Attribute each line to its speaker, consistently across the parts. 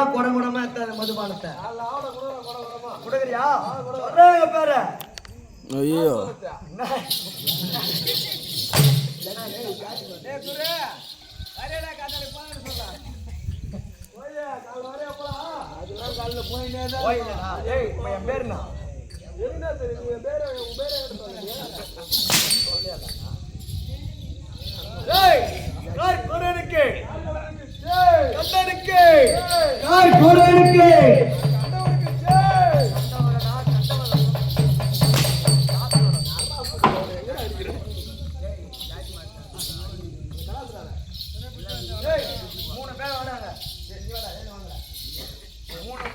Speaker 1: பூரா குடம் குடமா எத்தாரு மதுபானத்தை கொடுக்குறியா? சொல்றாங்க பேரு.
Speaker 2: ஐயோ.
Speaker 1: என் பேரு என்ன? யார் கொடனுக்கு? ஏய், மூணு பேர் வராங்க. ஏய், ஏய், வாங்கடா. மூணு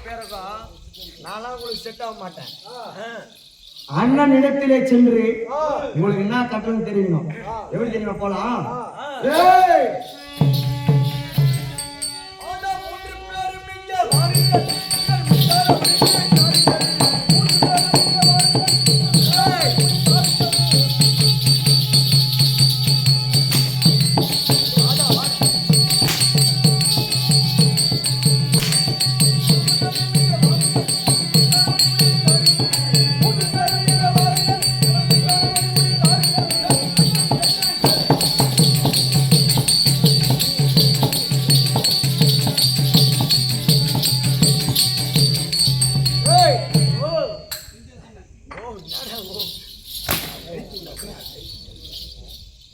Speaker 1: பேருக்கும் நான்லாம் உங்களுக்கு செட் ஆக மாட்டேன் அண்ணன் இடத்திலே சென்று உங்களுக்கு என்ன கட்டணம் தெரியணும் எப்படி தெரியுமா போலாம்?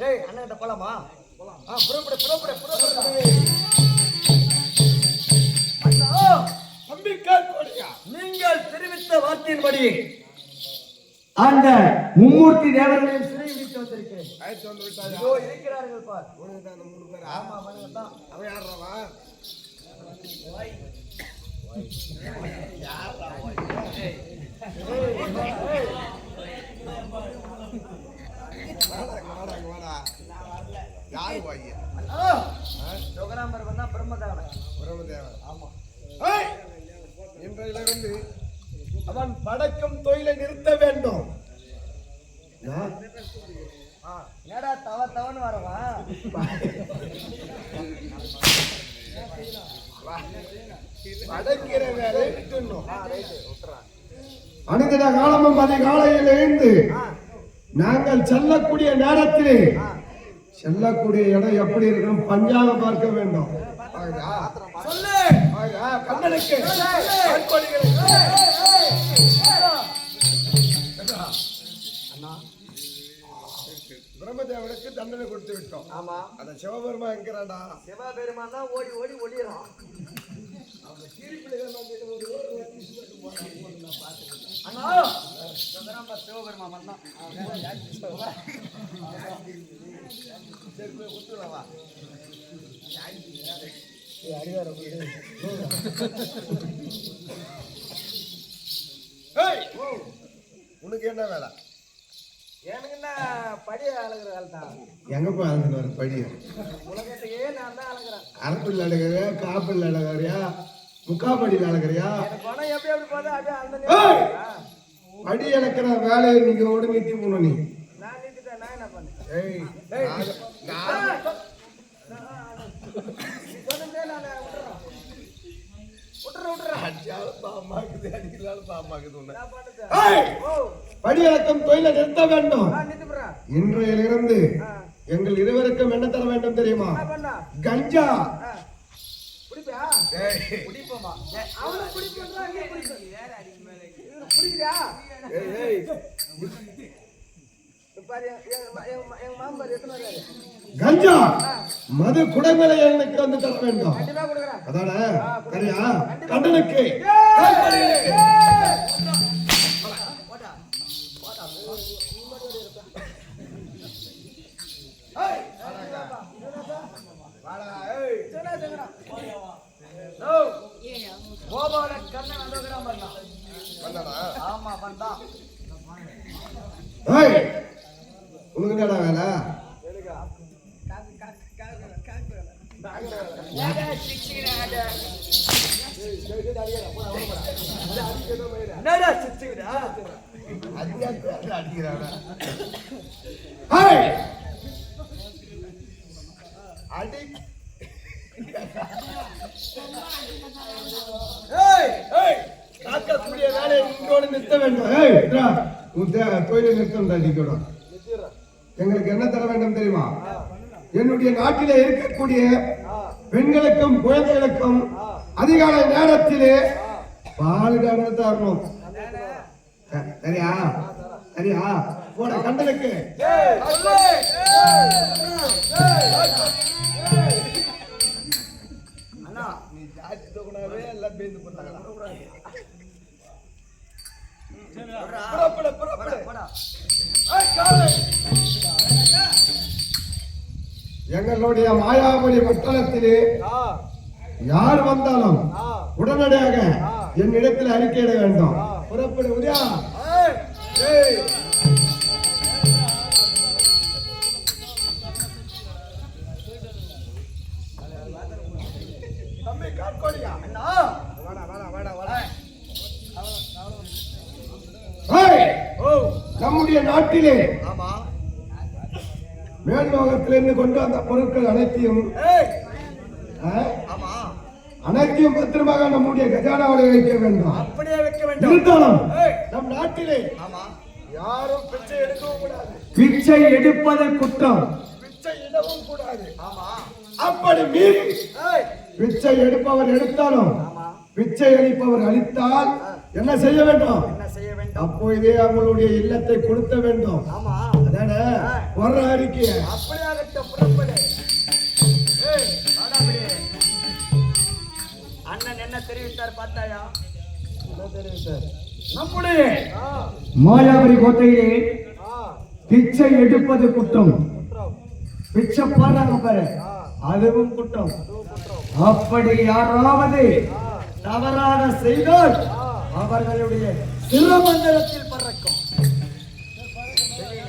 Speaker 1: ஏய், அண்ணன்கிட்ட போலாமா? ஆ, புறப்படு, புறப்படு, புறப்படு. அண்ணா, நீங்கள் தெரிவித்த வார்த்தையின்படி அந்த மும்மூர்த்தி தேவர்களையும் சிறை விட்டு வந்திருக்கிறேன் இருக்கிறார்கள் பார். ஆமா அவனுங்க தான்
Speaker 3: யாரு வாங்க
Speaker 1: ஆ, யோகராம்பர் தான் பிரம்மதேவன்
Speaker 3: பிரம்மதேவன் ஆமா இன்றையிலிருந்து அவன் படைக்கும் தொழிலை நிறுத்த வேண்டும்
Speaker 1: ஆ, என்னடா தவ தவன்னு வரவா
Speaker 3: படைக்கிற வேலை விட்டுணும் அனுதின காலமும் அதை காலையில் எழுந்து நாங்கள் செல்லக்கூடிய நேரத்திலே செல்லக்கூடிய இடம் எப்படி இருக்கும் பஞ்சாக பார்க்க வேண்டும். பிரம்மதேவனுக்கு தண்டனை கொடுத்து விட்டோம்.
Speaker 1: ஆமா.
Speaker 3: அந்த சிவபெருமா என்கிறான்டா.
Speaker 1: சிவபெருமான் தான் ஓடி ஓடி ஒளியறான் தான் சரி குத்துறவா
Speaker 3: ஏய், உனக்கு என்ன வேலை
Speaker 1: எனக்கு என்ன படி அழகுற வேலை தான்
Speaker 3: எங்க போய் அழுதுனாரு படி
Speaker 1: உலகத்தையே நான் தான் அழகுறேன்?
Speaker 3: அரப்பில் அழகிறியா காப்பில் அழகிறியா? முக்காப்படியில் அழகிறியா
Speaker 1: எனக்கு பணம் எப்படி எப்படி பார்த்தா அப்படியே
Speaker 3: ஏய்!
Speaker 1: அந்த
Speaker 3: படி இழக்கிற வேலையை நீங்க ஓடி நிறுத்தி போகணும் நீ.
Speaker 1: நான் நிறுத்திட்டேன் நான் என்ன பண்ணேன்?
Speaker 3: ஏய் நாக- நாக-
Speaker 1: நீ சொன்னதே நான் விட்டுறேன். விட்டுறேன் விட்டுறேன்.
Speaker 3: அடிச்சாலும் பாமாக்குது, அடிக்கலாலும் பாமாக்குது உன்னை.
Speaker 1: நான் பண்ணது
Speaker 3: ஏய்!
Speaker 1: ஓ.
Speaker 3: படி இழக்கும் தொழிலை நிறுத்த வேண்டும். இன்றையிலிருந்து. எங்கள் இருவருக்கும் என்ன தர வேண்டும் தெரியுமா? கஞ்சா.
Speaker 1: குடிப்பியா குடிப்போமா? அவனை குடிப்பா. நீ குடிப்ப குடிக்கிறியா
Speaker 3: ஏய், கஞ்சா! மது குடங்களை எனக்கு வந்து தர வேண்டும். அதான? சரியா? கண்டனுக்கு
Speaker 1: சொன்னா சொல்லுடா. ஓ, கோபால கண்ணன் வந்துக்கிறான் பாருங்க. ஆமா வந்தான்
Speaker 3: ஏய், உனக்கு என்னடா வேலை
Speaker 1: என்னடா சிரிச்சுக்கிட்டா?
Speaker 3: ஏய்! அடி காக்கக்கூடிய வேலையை இங்கோடு நிறுத்த வேண்டும் தொழிலை நிறுத்தம் தள்ளிக்கூட எங்களுக்கு என்ன தர வேண்டும் தெரியுமா என்னுடைய நாட்டிலே இருக்கக்கூடிய பெண்களுக்கும் குழந்தைகளுக்கும் அதிகாலை நேரத்திலே பால் கறந்து தரணும் சரியா சரியா போட கண்டனுக்கு எங்களுடைய மாயாவளி பட்டணத்திலே
Speaker 1: ஆ.
Speaker 3: யார் வந்தாலும் உடனடியாக என்னிடத்தில் அறிக்கையிட வேண்டும். புறப்படு நம்முடைய நாட்டிலே
Speaker 1: ஆமா.
Speaker 3: மேல்லோகத்திலிருந்து கொண்டு வந்த பொருட்கள் அனைத்தையும் அனைத்தையும் பத்திரமாக நம்முடைய கஜானாவில் வைக்க வேண்டும்.
Speaker 1: அப்படியே வைக்க வேண்டும்.
Speaker 3: இருந்தாலும் நம் நாட்டிலே
Speaker 1: ஆமா.
Speaker 3: யாரும் பிச்சை எடுக்கவும் கூடாது.
Speaker 2: பிச்சை எடுப்பது குற்றம்.
Speaker 3: பிச்சை இடவும் கூடாது.
Speaker 1: ஆமா.
Speaker 3: அப்படி மீறி பிச்சை எடுப்பவர் எடுத்தாலும்
Speaker 1: ஆமா.
Speaker 3: பிச்சை அளிப்பவர் அளித்தால் என்ன செய்ய வேண்டும்? அப்போதே அவங்களுடைய இல்லத்தை கொடுத்த வேண்டும்.
Speaker 1: ஆமா.
Speaker 3: அதானே? வர்ற
Speaker 1: அப்படியே அண்ணன் என்ன தெரிவித்தார் பார்த்தாயா?
Speaker 3: தெரிவித்தார்?
Speaker 1: நம்முடைய. ஆ.
Speaker 2: மாயாவரி கோட்டையிலே பிச்சை எடுப்பது குற்றம். பிச்சை பாடுறாங்க பாரு அதுவும் குற்றம். அப்படி யாராவது தவறாக செய்தால் அவர்களுடைய
Speaker 1: திருமண்டலத்தில் பறக்கும்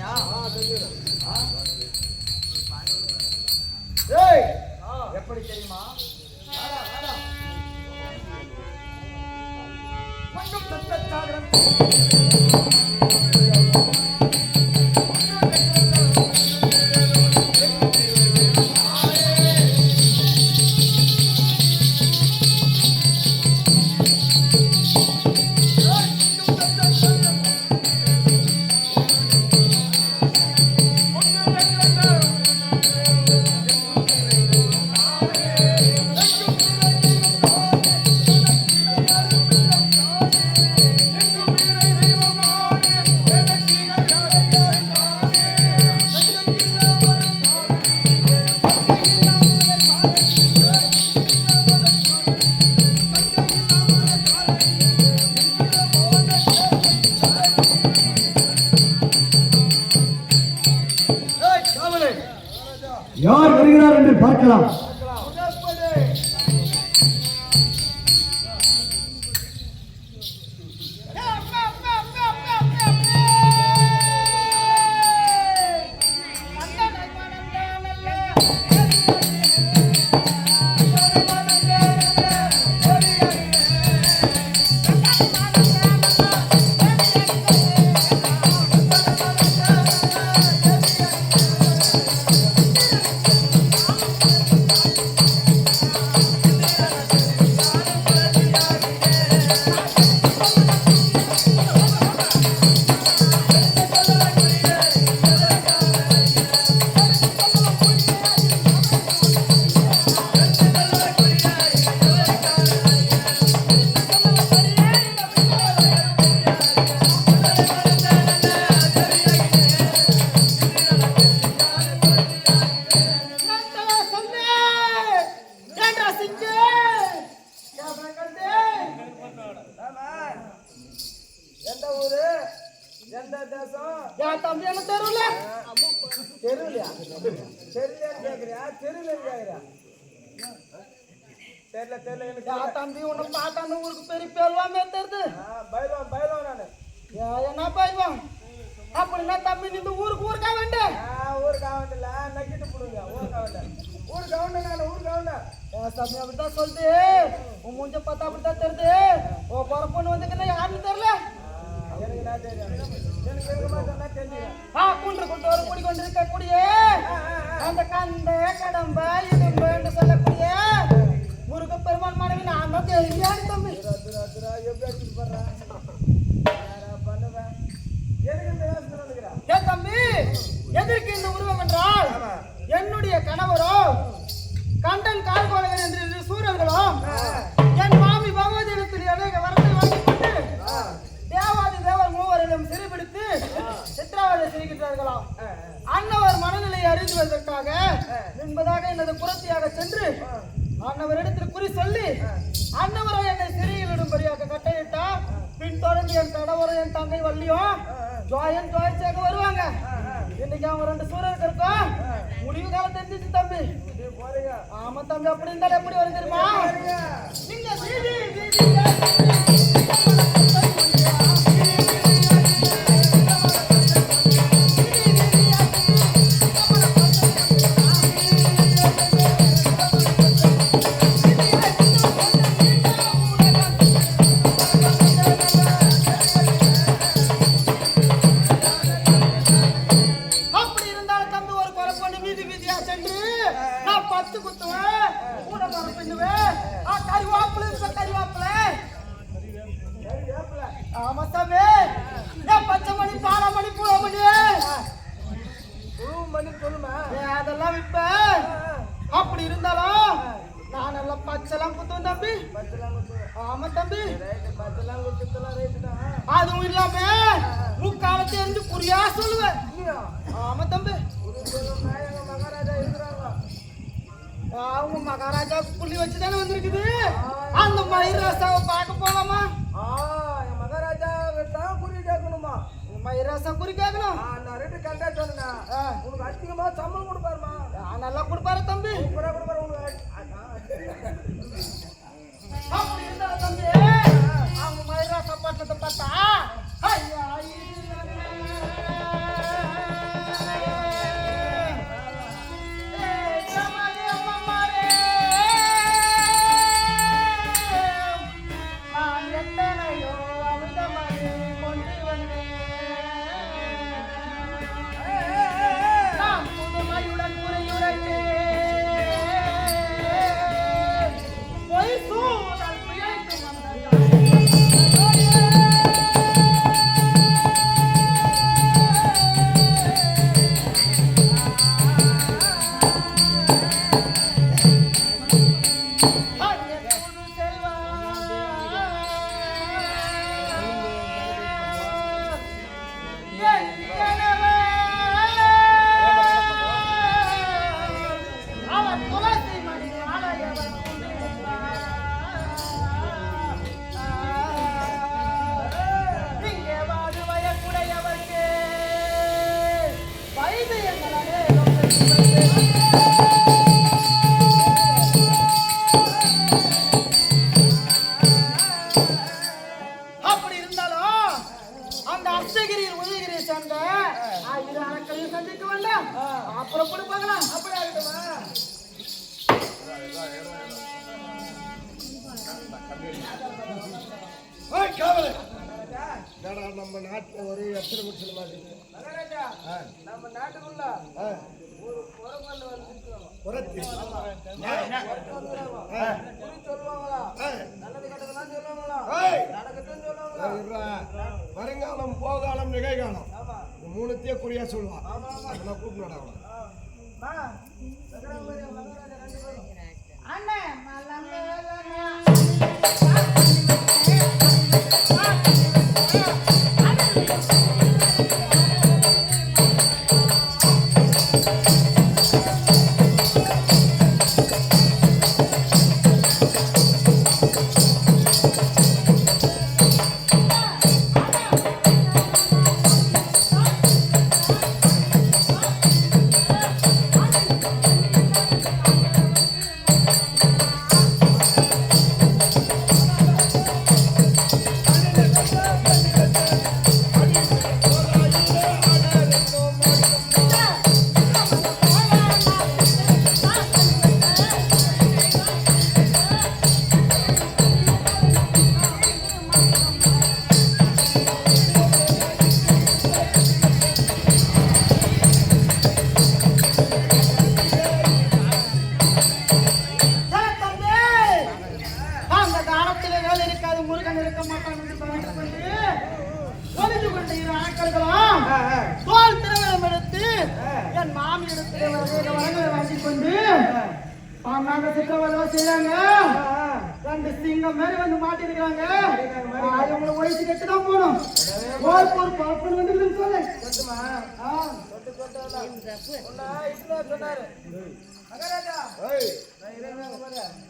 Speaker 1: ஆ, ஆ? ஏய், எப்படி தெரியுமா வாடா,
Speaker 2: யார் வருகிறார் என்று பார்க்கலாம்.
Speaker 1: ஆமா.
Speaker 4: சாமி அப்படித்தான் சொல்லுது. உன் மூஞ்ச பார்த்தா அப்படித்தான் தெரியுது. ஓ போற பொண்ணு வந்துக்கிறேன் யாருன்னு தெரியல? முருகப்பெருமான் மனைவி நான் தான் தெரியாது தம்பி. ஏ தம்பி? எதற்கு இந்த உருவம் என்றால் என்னுடைய கணவரோ கண்டன் கால்கோலகன் என்று சூரர்களும் என் மாமி பகவதி இடத்தில் அநேக வரத்தை வாங்கிக்கொண்டு தேவாதி தேவர் மூவரிடம் சிறுபிடித்து சித்திராவதை செய்கின்றார்களாம். அன்னவர் மனநிலையை அறிந்துவதற்காக என்பதாக எனது புரட்சியாக சென்று அன்னவரிடத்தில் குறி சொல்லி அன்னவரை என்னை சிறையில் இடும்படியாக கட்டையிட்டார் பின் தொடர்ந்து என் கணவரும் என் தங்கை வள்ளியும் ஜோயன் ஜாய் சேர்க்க வருவாங்க. இன்னைக்கு அவன் ரெண்டு சூரியன் இருக்கோம் முடிவு காலம் தெரிஞ்சிச்சு தம்பி. ஆமா தம்பி அப்படி இருந்தாலும் எப்படி வரும் தெரியுமா? நீங்க பச்சைலாம் குத்துவேன் தம்பி. ஆமா தம்பி. அதுவும் இல்லாம முக்காலத்தை இருந்து குறியா சொல்லுவேன் ஆமா தம்பி. அவங்க மகாராஜா புள்ளி வச்சுதானே வந்திருக்குது. அந்த மயிராசாவை பார்க்க போலாமா?
Speaker 1: மகாராஜா குறி கேட்கணுமா?
Speaker 4: மயிராசா குறி கேட்கணும்.
Speaker 1: நான் ரெண்டு கண்டா சொன்னா
Speaker 4: ஆ,
Speaker 1: உனக்கு அதிகமா சம்பளம் கொடுப்பாருமா?
Speaker 4: நல்லா கொடுப்பாரு தம்பி.
Speaker 1: கூட கொடுப்பாரு உனக்கு.
Speaker 4: அவன்
Speaker 3: போகாலம் நிகழ்காலம் இந்த மூணுத்தையே குறியா சொல்லுவான் நான் கூப்பிடா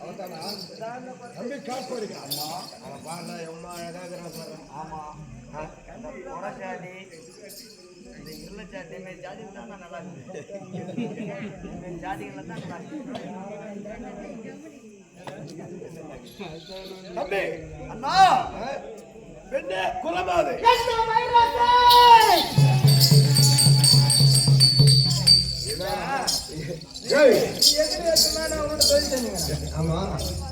Speaker 3: அவன்தானா? தம்பி காசு வருகிறா. அவன் பாருடா, எவ்வளவு அழகா இருக்கிறான் பாரு.
Speaker 1: ஆமா. புறச்சாதி இந்த மாதிரி ஜாதி தான் நல்லா இருக்கு. இந்த ஜாதிகள்ல தான் நல்லா இருக்கு.
Speaker 3: தம்பி,
Speaker 1: அண்ணா.
Speaker 3: பெண்ணே, குலமாது. ஏய்,
Speaker 1: எத்தனை வருஷமா நான் உன்னோட தொழில் செஞ்சுக்கிறேன்
Speaker 3: ஆமா,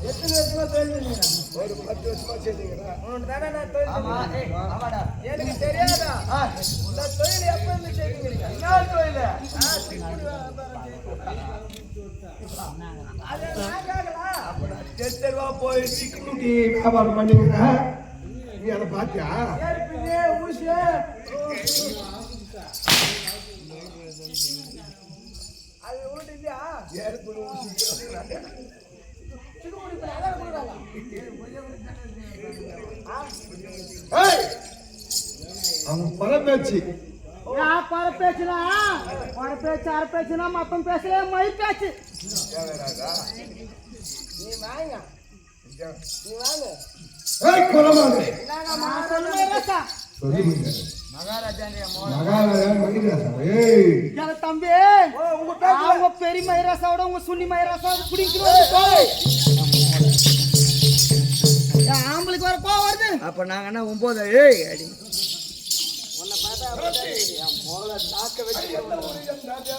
Speaker 1: எத்தனை வருஷமா தொழில் செஞ்சுக்கிறேன்
Speaker 3: ஒரு பத்து வருஷமா செய்தீங்களா?
Speaker 1: உன்கிட்ட தானே நான் தொழில் செஞ்சுக்கிறேன். ஆமாடா. எனக்கு தெரியாதா? இந்த தொழில் எப்ப இருந்து செய்வீங்க என்ன தொழில்? அது நான் கேட்கலாம்
Speaker 3: அப்ப நான் தெரு தெருவா போய் சிக்குட்டி வியாபாரம் பண்ணிக்கிறேன். நீ அதை
Speaker 1: அது வீட்டு இல்லையா?
Speaker 3: ஊசி ஏய், அவன்
Speaker 4: பேச்சுனா பர பேச்சு அரை பேச்சுனா மயில் பேச்சு
Speaker 1: நீ வாங்க. நீ வாங்க.
Speaker 3: ஏய்
Speaker 4: தம்பி? அவங்க பெரிய மயிராசாவோட உங்க சுண்ணி மயிராசாவோட பிடிக்கிறோம் ஆம்பளுக்கு வர வருது.
Speaker 1: அப்ப நாங்க என்ன ஒன்பது ஏய் அடி. நாக்க வச்சு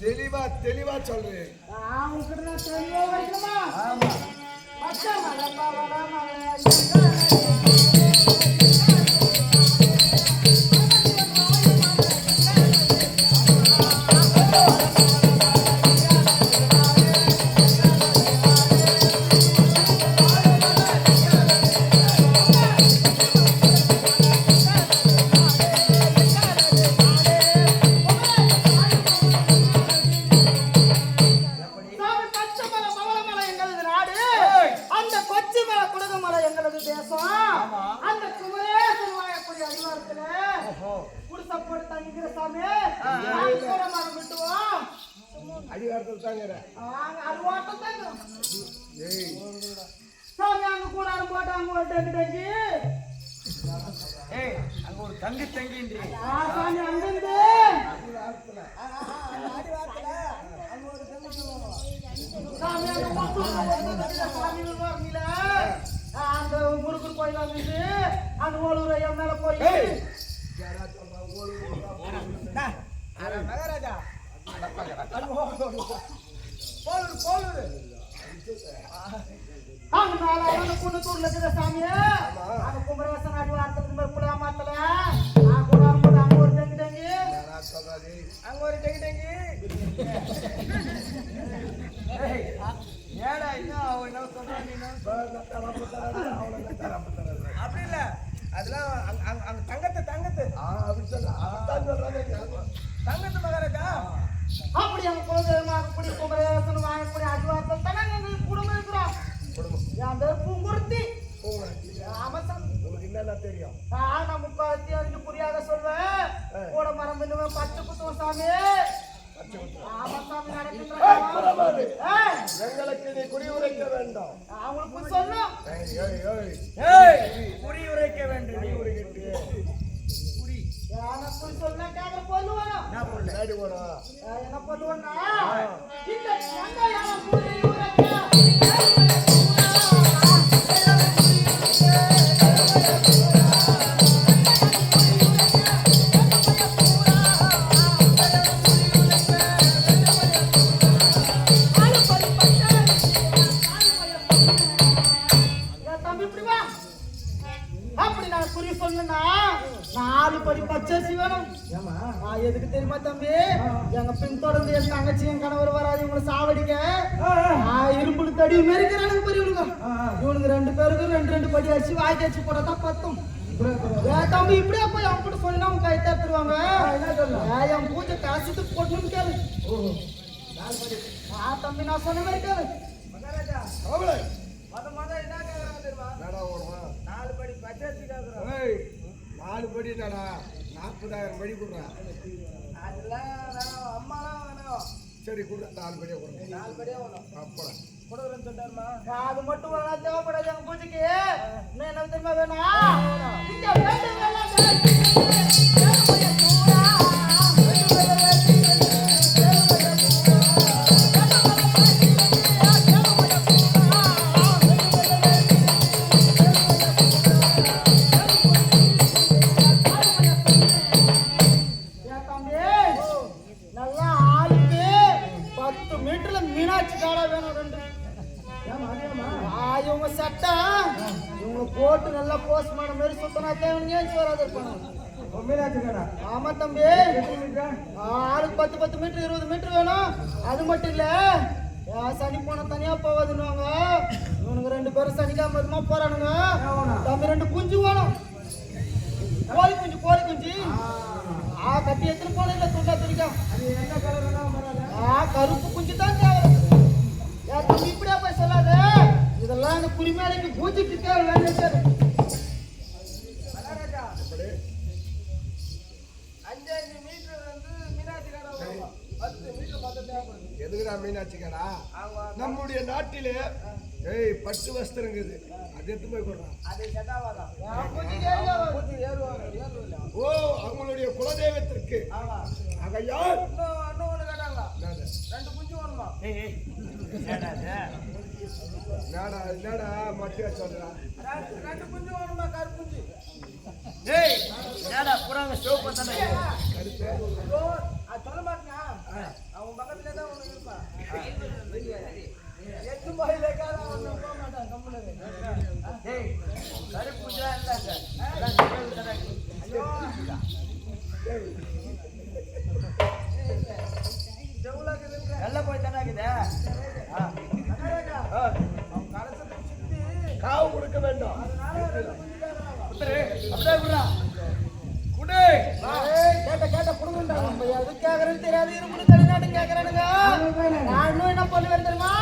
Speaker 3: தெளிவா
Speaker 1: தெளிவா
Speaker 3: சொல்றேன்
Speaker 1: ஆமா.
Speaker 4: போட்டு அங்க ஒரு டெங்கு டெங்கி
Speaker 1: ஏய் அங்க ஒரு தங்கி தங்கின்றி
Speaker 4: ஆ, சாமி அங்கிருந்து சாமி அங்க வந்து வருவாங்கல்ல, அந்த முருகன் கோயில் வந்துட்டு அந்த ஓலூர் ஐயா மேல போய்.
Speaker 1: மகாராஜா போலூர் போலூர்
Speaker 4: அங்க மேல அவங்க இருக்கிற சாமிய அந்த குமரேசன் அடிவாரத்துக்கு மேல புளியாமாத்தல அங்க ஒரு டெங்கு டெங்கி.
Speaker 1: அங்க ஒரு டெங்கு டெங்கி. ஏடா இன்னும் அவன் என்ன சொல்றான் நீ? அப்படி இல்ல. அதெல்லாம் அங்க- அங்க- அங்க தங்கத்து தங்கத்து. தங்கத்து மகாராஜா.
Speaker 4: அப்படி அவங்க குலதெய்வமா இருக்கக்கூடிய குமரேசன் வாங்கக்கூடிய அடிவாரத்தில் தானே எங்களுக்கு குடும்பம் இருக்கிறோம் என்
Speaker 3: என்னென்ன தெரியும்.
Speaker 4: நான் நான் முக்காலத்தி அறிஞ்சு புரியாத சொல்வேன். கூட மரம் பண்ணுவேன் பச்சை குத்துவோம் சாமி.
Speaker 3: எங்களுக்கு நீ குடியுரைக்க வேண்டாம்.
Speaker 4: அவங்களுக்கு சொல்லும்.
Speaker 3: சரி கொடு. நாலு படியே கொடுங்க
Speaker 1: நாலு படியே வேணும்
Speaker 3: அப்படா
Speaker 1: கொடுக்குறேன்னு சொல்லிட்டாருமா
Speaker 4: அது மட்டும் வேணா தேவைப்படாது எங்க பூஜைக்கு இன்னும் என்ன தெரியுமா வேணும்? இங்க வேண்டும் வேணாம். மதுமா போறானுங்க? தம்பி ரெண்டு குஞ்சு வேணும். கோழி குஞ்சு கோழி குஞ்சு. ஆ. கட்டி எத்தனை போன இல்ல துண்டா துணிக்கும் ஆ கருப்பு குஞ்சு தான் தேவை. ஏன் தம்பி இப்படியா போய் சொல்லாத? இதெல்லாம் இந்த குடிமேலைக்கு பூஜைக்கு தேவை வேண்டியது
Speaker 1: அஞ்சு மீட்டர் வந்து மீனாட்சி கடை. பத்து மீட்டர் மொத்தம் தேவைப்படுது
Speaker 3: எதுக்குடா மீனாட்சி கடா? நம்முடைய நாட்டிலே ஏய் பட்டு வஸ்திரங்குது அது எடுத்து போய் கொடுறான் ஓ அவங்களுடைய குலதெய்வத்திற்கு என்னது?
Speaker 1: ரெண்டு குஞ்சு வேணுமா
Speaker 3: என்னடா என்னடா மட்டியா சொல்றா
Speaker 1: ரெண்டு ரெண்டு குஞ்சு வேணுமா கருப்பு குஞ்சு
Speaker 5: ஏய் என்னடா புறாங்க
Speaker 1: ஐயோ, அது சொல்ல மாட்டியா அவன் பக்கத்துல தான் ஒண்ணு இருப்பான்
Speaker 5: நல்ல போய் தானே
Speaker 3: காவு கொடுக்க வேண்டும்
Speaker 5: அப்படியே குடு.
Speaker 4: கேட்ட கேட்ட புடுங்கண்டா நம்ம எது கேக்குறேன்னு தெரியாது இருமுடி தனிநாட்டு கேக்குறானுங்க நான் இன்னும் என்ன பண்ணுவேன் தெரியுமா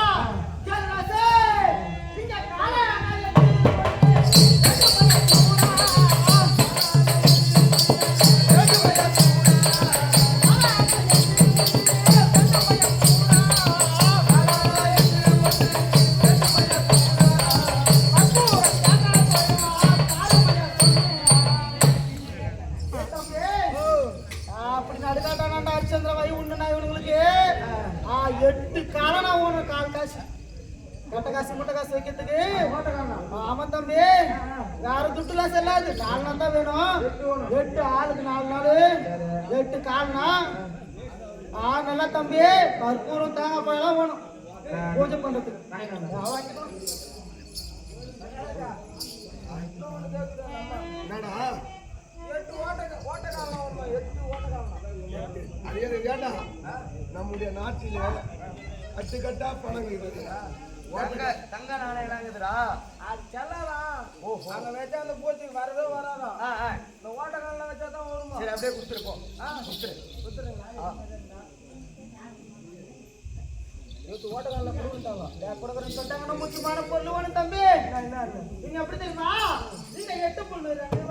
Speaker 3: அது வேண்டாம் நம்முடைய நாட்டிலே கட்டுக்கட்டா பணம் இருக்குது.
Speaker 5: தங்க தங்க நாணயம் இருக்குதுடா.
Speaker 1: அது செல்லலாம். அங்க வச்சா அந்த பூச்சிக்கு வரவே வராதா.
Speaker 5: ஆ ஆ.
Speaker 1: இந்த ஓட்டக்காரன் வச்சா தான் வருமா?
Speaker 5: சரி அப்படியே குத்துருப்போம்
Speaker 1: ஆ. குத்துரு குத்துருங்க
Speaker 4: நேத்து ஓட்டக்காரில் கொடுக்குறாங்க கொடுக்குறேன்னு சொல்லிட்டாங்கன்னா முக்கியமான பொருள் வேணும் தம்பி. நீங்க எப்படி தெரியுமா? நீங்க எட்டு பொண்ணு ரெண்டு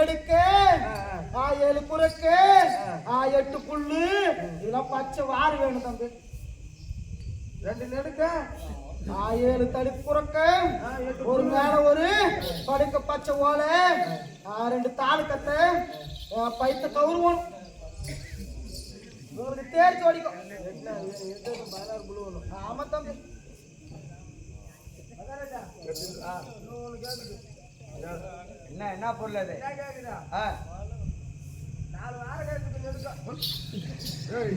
Speaker 4: நெடுக்கு ஆ ஏழு குறுக்கு ஆ. எட்டு புல்லு. இதெல்லாம் பச்சை வாறு வேணும் தம்பி.
Speaker 1: ரெண்டு நெடுக்க.
Speaker 4: ஆ ஏழு தடி குறுக்க. ஒரு மேல ஒரு படுக்க பச்சை ஓலை. ஆ ரெண்டு தாலு கத்த பைத்த கவுருவணும் ஒரு தேர் ஜோடிக்கும்
Speaker 1: பதினாறு புழு ஒன்று
Speaker 4: ஆமா தம்பி
Speaker 2: என்ன என்ன பொருள் அது?
Speaker 1: நாலு வாரம் நெடுக்க
Speaker 3: ஏய்,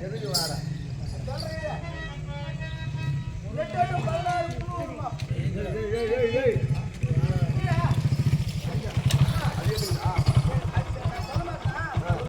Speaker 3: எதுக்கு வார
Speaker 1: எட்டு எட்டு பதினாறு